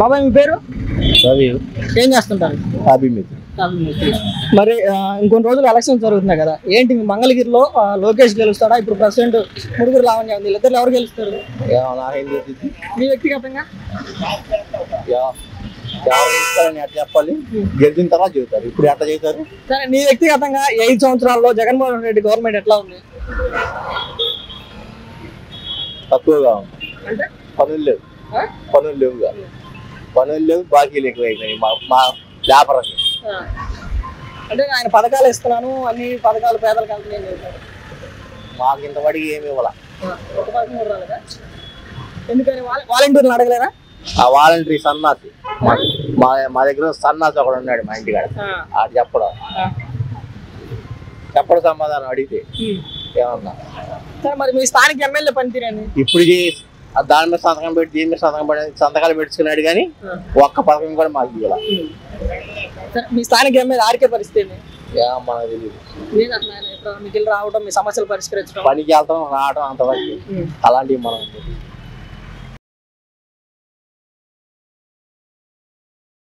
బాబాయ్ మీ పేరు? ఏం చేస్తుంటారు? మరి ఇంకొన్ని రోజులు ఎలక్షన్ జరుగుతున్నాయి కదా ఏంటి మీ మంగళగిరిలో లోకేష్ గెలుస్తాడా? ఇప్పుడు ప్రెసిడెంట్ మురుగురు లావణ్య ఉంది వీళ్ళిద్దరు ఎవరు గెలుస్తారు? మీ వ్యక్తిగతంగా? చెప్పాలి? గెలిచిన తర్వాత చెబుతారు. ఇప్పుడు ఎట్లా సరే నీ వ్యక్తిగతంగా ఐదు సంవత్సరాల్లో జగన్మోహన్ రెడ్డి గవర్నమెంట్ ఎట్లా ఉంది? తక్కువగా ఉంది. పనులు లేవు? పనులు లేవుగా. పనులు లేవు బాకీలు ఎక్కువైపోయినాయి మా మా వ్యాపారం. అంటే ఆయన పథకాలు ఇస్తున్నాను అన్ని పథకాలు పేదలకు వెళ్తున్నాయని చెప్పారు మాకు ఇంతవరకు ఏమి ఇవ్వాల. ఎందుకని వాలంటీర్లు అడగలేరా ఆ వాలంటరీ సన్నాసి. మా- మా దగ్గర సన్నాసి ఒకడు ఉన్నాడు మా ఇంటికాడ. ఆడు చెప్పడం. చెప్పడం సమాధానం అడిగితే. ఏమన్నా. సరే మరి మీ స్థానిక ఎమ్మెల్యే పనితీరండి ఇప్పుడు దాని మీద సంతకం పెట్టి దీని మీద సంతకం పెట్టి సంతకాలు పెట్టుకున్నాడు కానీ ఒక్క పథకం కూడా మాకు ఇవ్వాల. మీ స్థానిక ఎమ్మెల్యే ఆర్కే పరిస్థితి మనకు తెలియదు. రావడం మీ సమస్యలు పరిష్కరించడం పనికి వెళ్తాం రావడం అంతవరకు. అలాంటివి మనం